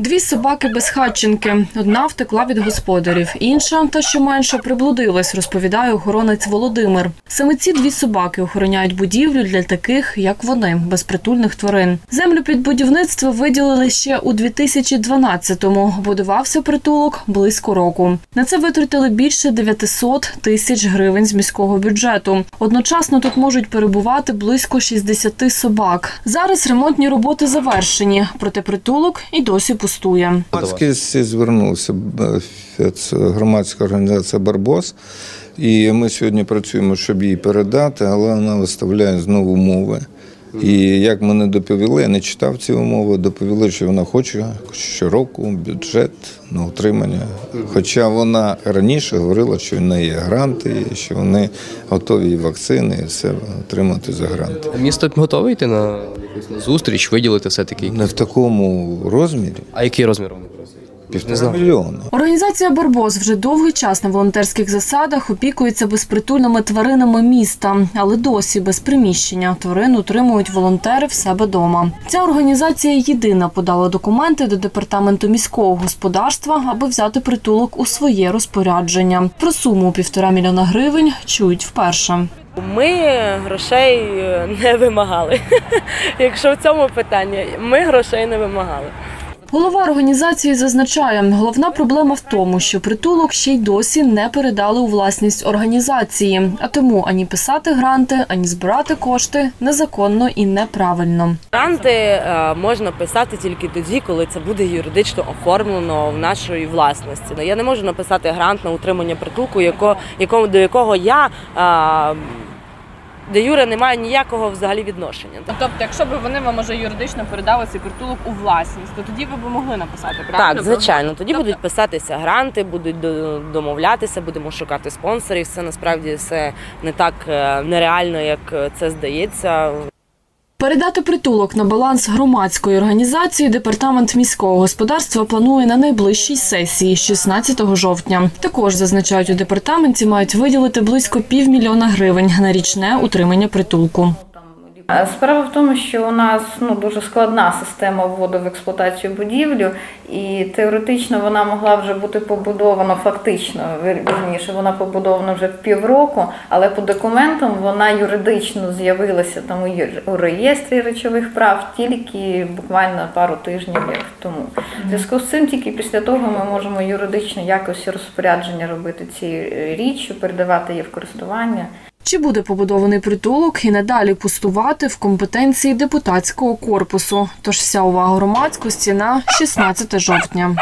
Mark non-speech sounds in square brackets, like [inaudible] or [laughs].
Дві собаки безхатченки. Одна втекла від господарів, інша, та що менше, приблудилась, розповідає охоронець Володимир. Саме ці дві собаки охороняють будівлю для таких, як вони, безпритульних тварин. Землю під будівництво виділили ще у 2012-му. Будувався притулок близько року. На це витратили більше 900 тисяч гривень з міського бюджету. Одночасно тут можуть перебувати близько 60 собак. Зараз ремонтні роботи завершені, проте притулок і досі пустує. Громадськість звернулася б- це громадська організація Барбос. І ми сьогодні працюємо, щоб її передати, але вона виставляє знову умови. І як мене доповіли, я не читав ці умови, доповіли, що вона хоче щороку бюджет на утримання. Хоча вона раніше говорила, що в неї є гранти, що вони готові і вакцини, і все отримати за гранти. Місто готове йти на якусь зустріч, виділити все-таки. Не в такому розмірі А який розмір вони просять? Півтора мільйони. Організація Барбос вже довгий час на волонтерських засадах опікується безпритульними тваринами міста, але досі без приміщення тварин утримують волонтери в себе дома. Ця організація єдина подала документи до департаменту міського господарства, аби взяти притулок у своє розпорядження. Про суму півтора мільйона гривень чують вперше. Ми грошей не вимагали. [laughs] Якщо в цьому питанні, ми грошей не вимагали. Голова організації зазначає, головна проблема в тому, що притулок ще й досі не передали у власність організації, а тому ані писати гранти, ані збирати кошти незаконно і неправильно. Гранти е, можна писати тільки тоді, коли це буде юридично оформлено в нашій власності. Ну, Я не можу написати грант на утримання притулку, яко, якому, до якого я е, де Юра не має ніякого взагалі відношення. Тобто, якщо б вони вам уже юридично передали цей притулок у власність, то тоді ви б могли написати правильно? Так, звичайно. Тоді Тобто- будуть писатися гранти, будуть домовлятися, будемо шукати спонсорів. Це насправді все не так е, нереально, як е, це здається. Передати притулок на баланс громадської організації департамент міського господарства планує на найближчій сесії 16 жовтня. Також зазначають у департаменті мають виділити близько півмільйона гривень на річне утримання притулку. Справа в тому, що у нас ну дуже складна система вводу в експлуатацію будівлю, і теоретично вона могла вже бути побудована фактично, вірніше, вона побудована вже півроку, але по документам вона юридично з'явилася там у реєстрі речових прав тільки буквально пару тижнів як тому. В зв'язку з цим тільки після того ми можемо юридично якось розпорядження робити цією річчю, передавати її в користування. Чи буде побудований притулок і надалі пустувати в компетенції депутатського корпусу? Тож вся увага громадськості на 16 жовтня.